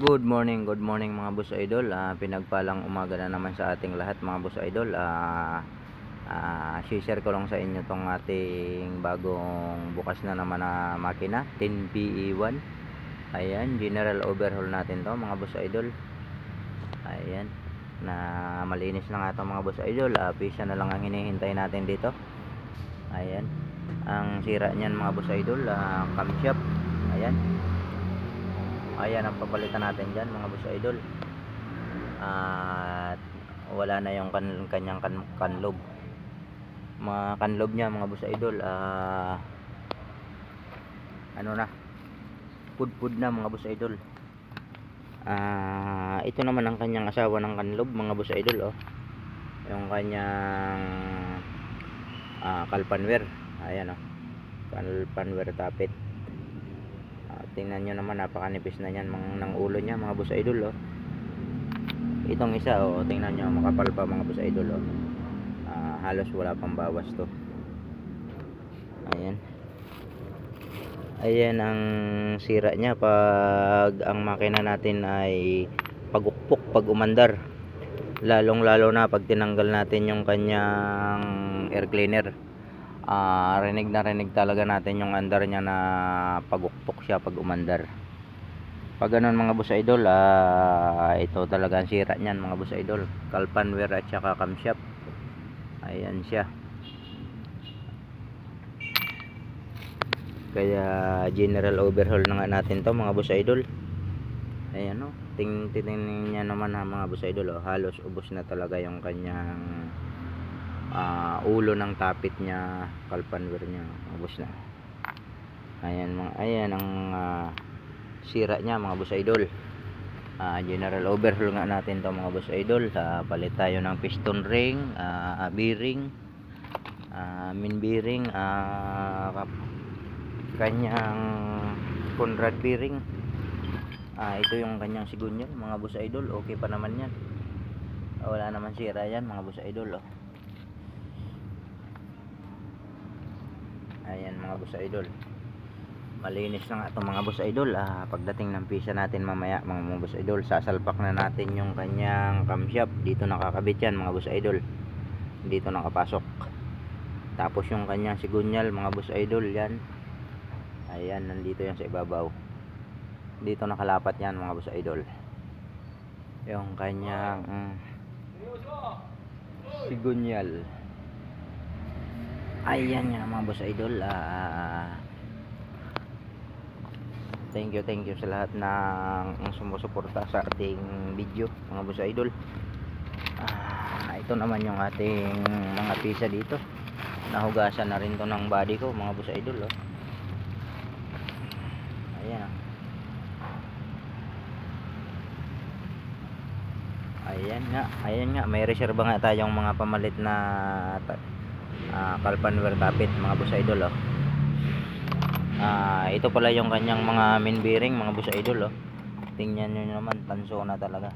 Good morning, good morning mga boss idol. Ah, pinagpalang umaga na naman sa ating lahat mga boss idol. Ah, ah, share ko lang sa inyo tong ating bagong bukas na naman na makina, 10PE1. Ayan, general overhaul natin to mga boss idol. Ayan, na malinis na nga to mga boss idol. Ah, pisa na lang ang hinihintay natin dito. Ayan, ang sira niyan mga boss idol, ah, camshaft. Ayan, ayan ang papalitan natin dyan mga boss idol. At wala na yung kan kanyang kan kanlob. Mga kanlob niya mga boss idol ah ano na pudpud na mga boss idol. Ah ito naman ang kanyang asawa ng kanlob mga boss idol oh. Yung kanyang ah kalpanwer. Ayan oh. Kalpanwer tapit tingnan nyo naman napakanipis na yan mga, ng ulo niya mga boss idol oh. itong isa oh, tingnan nyo makapal pa mga boss idol oh. Ah, halos wala pang bawas to ayan ayan ang sira niya pag ang makina natin ay pagukpok pag umandar lalong lalo na pag tinanggal natin yung kanyang air cleaner ah rinig na rinig talaga natin yung andar niya na pagukpok siya pag umandar. Pag ganun mga boss idol ah ito talaga ang sira niyan mga boss idol. Kalpanware at saka camshaft ayan siya. Kaya general overhaul na nga natin to mga boss idol. Ayan o ting titingnan niya naman ha mga boss idol oh, halos ubos na talaga yung kanyang ah, ulo ng tapit niya kalpanware niya ubos na. Ayan mga ayan ang ah, sira niya mga boss idol. Ah, general overhaul nga natin to mga boss idol. Sa palit tayo ng piston ring ah, bearing ah, main bearing kap- kanyang Conrad bearing. Ah, ito yung kanyang sigunyal mga boss idol. Okay pa naman yan. Wala naman sira yan mga boss idol oh. Ayan mga boss idol. Malinis na nga itong mga boss idol. Ah, pagdating ng pisa natin mamaya mga, mga boss idol sasalpak na natin yung kanyang camshaft dito nakakabit yan mga boss idol. Dito nakapasok. Tapos yung kanyang sigunyal mga boss idol yan. Ayan nandito yan sa ibabaw. Dito nakalapat yan mga boss idol. Yung kanyang mm, sigunyal ayan nga mga boss idol ah thank you thank you sa lahat ng sumusuporta sa ating video mga boss idol ah, ito naman yung ating mga pisa dito nahugasan na rin to ng body ko mga boss idol oh. ayan ah. ayan nga ayan nga may reserba nga tayong mga pamalit na ta- ah, kalpanware tapit mga boss idol oh. Ah, ito pala yung kanyang mga main bearing mga boss idol oh. Tingnan niyo naman tanso na talaga.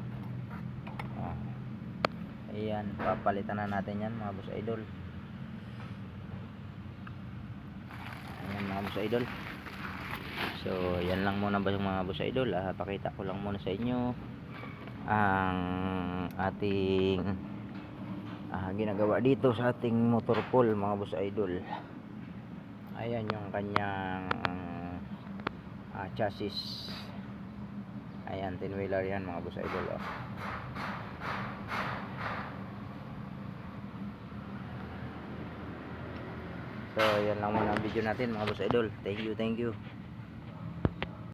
Ah. Ayan, papalitan na natin 'yan mga boss idol. Ayan mga boss idol. So, yan lang muna ba mga boss idol. Ah, pakita ko lang muna sa inyo ang ating ginagawa dito sa ating motor pool mga boss idol. Ayan yung kanyang ah, chassis. Ayan 10 wheeler yan mga boss idol oh. so yan lang muna ang video natin mga boss idol. Thank you thank you